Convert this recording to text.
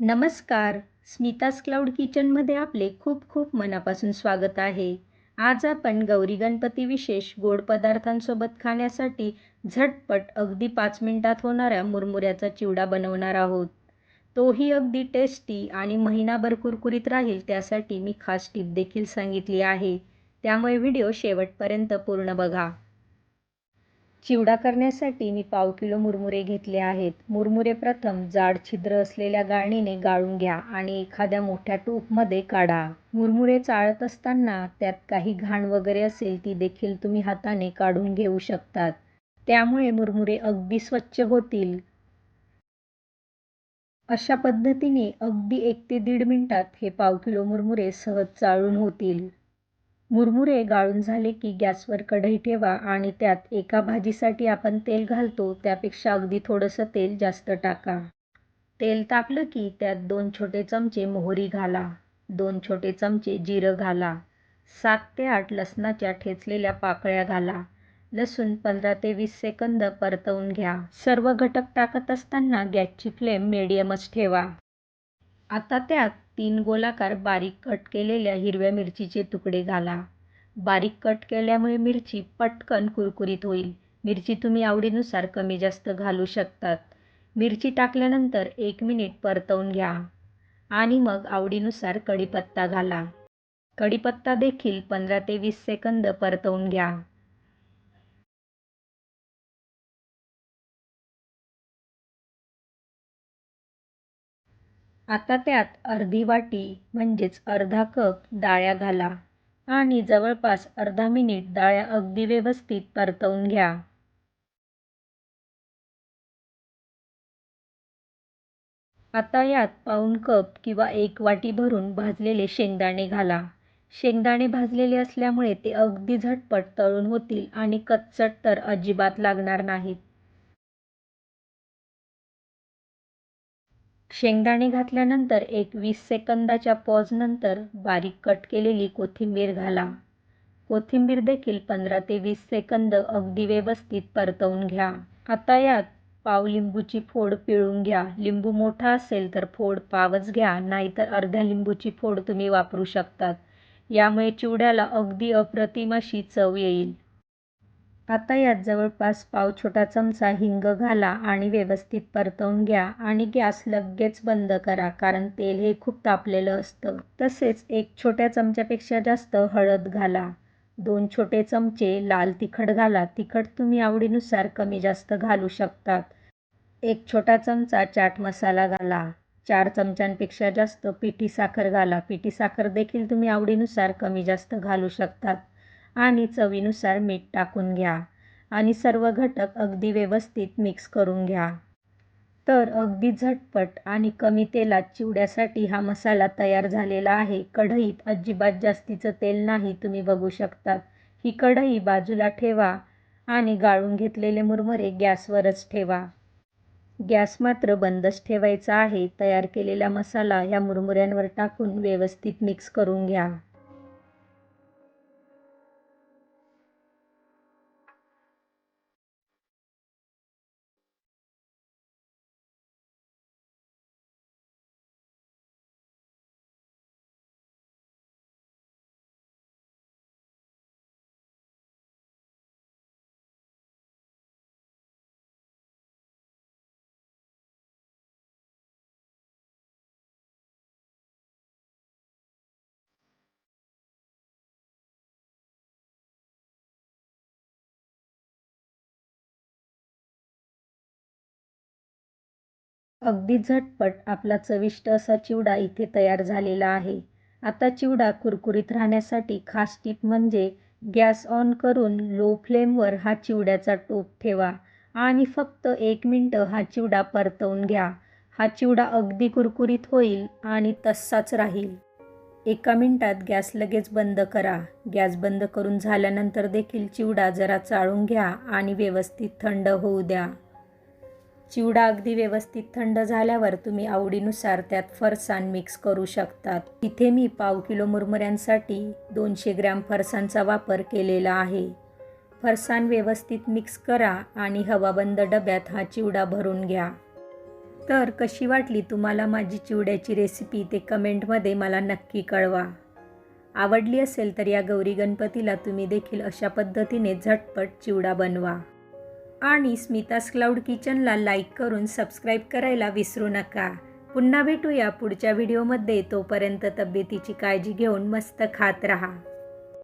नमस्कार. स्मितास क्लाउड किचनमध्ये आपले खूप खूप मनापासून स्वागत आहे. आज आपण गौरी गणपती विशेष गोड पदार्थांसोबत खाण्यासाठी झटपट अगदी पाच मिनिटात होणाऱ्या मुरमुऱ्याचा चिवडा बनवणार आहोत. तोही अगदी टेस्टी आणि महिनाभर कुरकुरीत राहील त्यासाठी मी खास टिप देखील सांगितली आहे. त्यामुळे व्हिडिओ शेवटपर्यंत पूर्ण बघा. चिवडा करण्यासाठी मी पाव किलो मुरमुरे घेतले आहेत. मुरमुरे प्रथम जाड छिद्र असलेल्या गाळणीने गाळून घ्या आणि एखाद्या मोठ्या टोपमध्ये काढा. मुरमुरे चाळत असताना त्यात काही घाण वगैरे असेल ती देखील तुम्ही हाताने काढून घेऊ शकतात. त्यामुळे मुरमुरे अगदी स्वच्छ होतील. अशा पद्धतीने अगदी एक ते दीड मिनटात हे पाव किलो मुरमुरे सहज चाळून होतील. मुरमुरे गाळून झाले की गॅसवर कढई ठेवा आणि त्यात एका भाजीसाठी आपण तेल घालतो त्यापेक्षा अगदी थोडंसं तेल जास्त टाका. तेल तापलं की त्यात दोन छोटे चमचे मोहरी घाला. दोन छोटे चमचे जिरं घाला. सात ते आठ लसणाच्या ठेचलेल्या पाकळ्या घाला. लसूण पंधरा ते वीस सेकंद परतवून घ्या. सर्व घटक टाकत असताना गॅसची फ्लेम मिडियमच ठेवा. आता त्यात तीन गोलाकार बारीक कट केलेल्या हिरव्या मिरचीचे तुकडे घाला. बारीक कट केल्यामुळे मिरची पटकन कुरकुरीत होईल. मिरची तुम्ही आवडीनुसार कमी जास्त घालू शकतात. मिरची टाकल्यानंतर एक मिनिट परतवून घ्या. आणि मग आवडीनुसार कढीपत्ता घाला. कढीपत्ता देखील पंधरा ते वीस सेकंद परतवून घ्या. आता त्यात अर्धी वाटी म्हणजेच अर्धा कप डाळ्या घाला आणि जवळपास अर्धा मिनिट डाळ्या अगदी व्यवस्थित परतवून घ्या. आता यात पाऊण कप किंवा एक वाटी भरून भाजलेले शेंगदाणे घाला. शेंगदाणे भाजलेले असल्यामुळे ते अगदी झटपट तळून होतील आणि कच्चट तर अजिबात लागणार नाहीत. शेंगदाणे घातल्यानंतर एक वीस सेकंदाच्या पॉजनंतर बारीक कट केलेली कोथिंबीर घाला. कोथिंबीर देखील पंधरा ते वीस सेकंद अगदी व्यवस्थित परतवून घ्या. आता यात पाव लिंबूची फोड पिळून घ्या. लिंबू मोठा असेल तर फोड पावच घ्या नाहीतर अर्ध्या लिंबूची फोड तुम्ही वापरू शकतात. यामुळे चिवड्याला अगदी अप्रतिम अशी चव येईल. आता यात जवळपास पाव छोटा चमचा हिंग घाला आणि व्यवस्थित परतवून घ्या आणि गॅस लगेच बंद करा कारण तेल हे खूप तापलेलं असतं. तसेच एक छोट्या चमच्यापेक्षा जास्त हळद घाला. दोन छोटे चमचे लाल तिखट घाला. तिखट तुम्ही आवडीनुसार कमी जास्त घालू शकतात. एक छोटा चमचा चाट मसाला घाला. चार चमच्यांपेक्षा जास्त पिठी साखर घाला. पिठी साखर देखील तुम्ही आवडीनुसार कमी जास्त घालू शकतात. आणि चवीनुसार मीठ टाकून घ्या. आणि सर्व घटक अगदी व्यवस्थित मिक्स करून घ्या. तर अगदी झटपट आणि कमी तेलात चिवड्यासाठी हा मसाला तयार झालेला आहे. कढईत अजिबात जास्तीचं तेल नाही तुम्ही बघू शकतात. ही कढई बाजूला ठेवा आणि गाळून घेतलेले मुरमुरे गॅसवरच ठेवा. गॅस मात्र बंदच ठेवायचा आहे. तयार केलेला मसाला या मुरमुऱ्यांवर टाकून व्यवस्थित मिक्स करून घ्या. अगदी झटपट आपला चविष्ट असा चिवडा इथे तयार झालेला आहे. आता चिवडा कुरकुरीत राहण्यासाठी खास टीप म्हणजे गॅस ऑन करून लो फ्लेमवर हा चिवड्याचा टोप ठेवा आणि फक्त एक मिनटं हा चिवडा परतवून घ्या. हा चिवडा अगदी कुरकुरीत होईल आणि तसाच राहील. एका मिनटात गॅस लगेच बंद करा. गॅस बंद करून झाल्यानंतर देखील चिवडा जरा चाळून घ्या आणि व्यवस्थित थंड होऊ द्या. चिवडा अगदी व्यवस्थित थंड झाल्यावर तुम्ही आवडीनुसार त्यात फरसाण मिक्स करू शकतात. इथे मी पाव किलो मुरमुऱ्यांसाठी दोनशे ग्रॅम फरसाणचा वापर केलेला आहे. फरसाण व्यवस्थित मिक्स करा आणि हवाबंद डब्यात हा चिवडा भरून घ्या. तर कशी वाटली तुम्हाला माझी चिवड्याची रेसिपी ते कमेंटमध्ये मला नक्की कळवा. आवडली असेल तर या गौरी गणपतीला तुम्ही देखील अशा पद्धतीने झटपट चिवडा बनवा. आणि स्मितास क्लाउड किचनला लाईक करून सबस्क्राईब करायला विसरू नका. पुन्हा भेटूया पुढच्या व्हिडिओमध्ये. तोपर्यंत तब्येतीची काळजी घेऊन मस्त खात राहा.